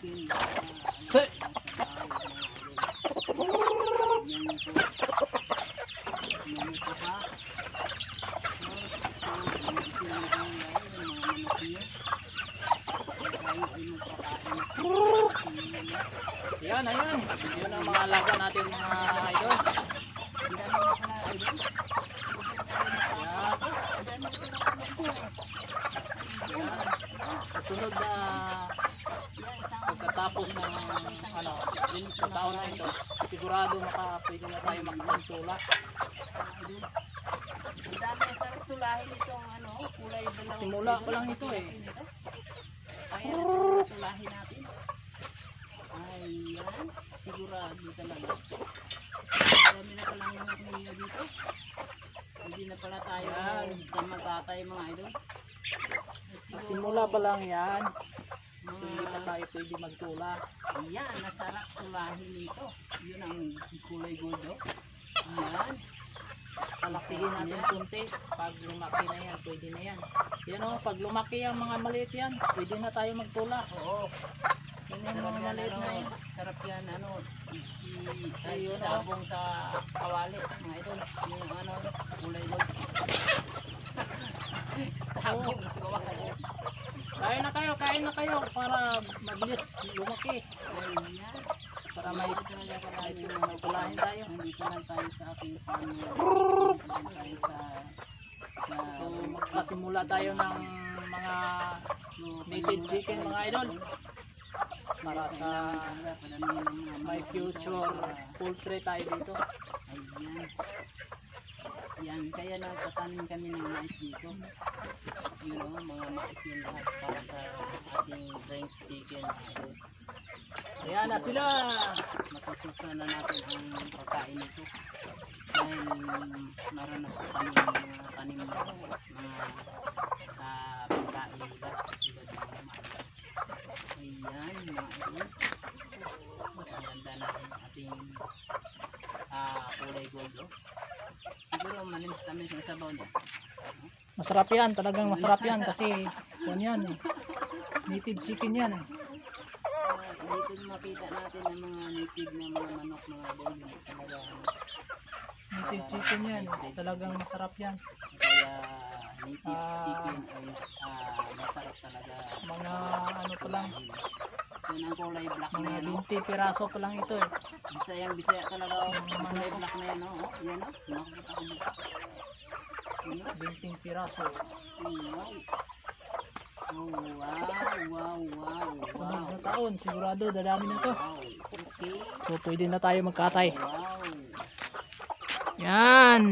chicken. Se. Yan, ayun. Yun ang mga alaga natin mga idol. Yan. Yan. Susunod na pagkatapos ng ano, yun sa taon na ito, sigurado maka pwede na tayo magkonsula. Ang dami sarap tulahin itong ano, kulay dalawa. Simula pa lang ito eh. Kaya tulahin natin. Ayan, sigurado talaga. Marami na palang manok ninyo dito. Hindi na pala tayo sa magtatay mga idol. Simula pa lang yan, Mga, hindi pa tayo pwede magtula. Ayan, nasarap tulahin nito. Yun ang kulay gold oh. Ayan. Palakihin natin kunti. Pag lumaki na yan, pwede na yan. Yan o, pag lumaki ang mga maliit yan, pwede na tayo magtula. Oo. Yan yung mga maliit ano, na yan. sarap yan, ano, i- Ayun, ay, sabong sa kawali, mga idol. Yung ano, kulay gold. sabong sa kawali. Kain na kayo para mabilis lumaki. Ayan. Para may may tayo tayo. Nandito lang tayo sa aking farm. Lang tayo sa So, magpasimula tayo ng mga native chicken mga idol. Para sa may future poultry tayo dito. Ayan. Yan, kaya nagtatanim kami ng mais dito. Yun o, mga mais yun lahat para sa ating brains chicken. Ayan na sila. Matutusan na natin ang pagkain nito. Dahil meron na po kami mga tanim na mga sa pagkain nila. Ng Ayan, mga idol. Ang ganda na ating kulay gold. Oh. Siguro manimis-tamis ang sabaw niya. Masarap yan, talagang masarap yan kasi yan yan eh. Native chicken yan eh. Ah, dito makita natin ang mga native na mga manok mga. Hindi Talaga, Native chicken yan. Talagang masarap yan. kaya native Ah. chicken ay ah, masarap talaga. Mga ano pa lang, Yun ang kulay black na yan. Oh. 20 piraso pa lang ito eh. Bisayang bisaya talaga. Oh. Mga Kulay black na yan. Oh. Oh, Yan oh. Nakakita ko. Yan oh. 20 piraso. Wow. Oh, wow, wow, wow, Sunod wow. na taon, sigurado dadami na to. Wow. Okay. So pwede na tayo magkatay. Wow. Yan.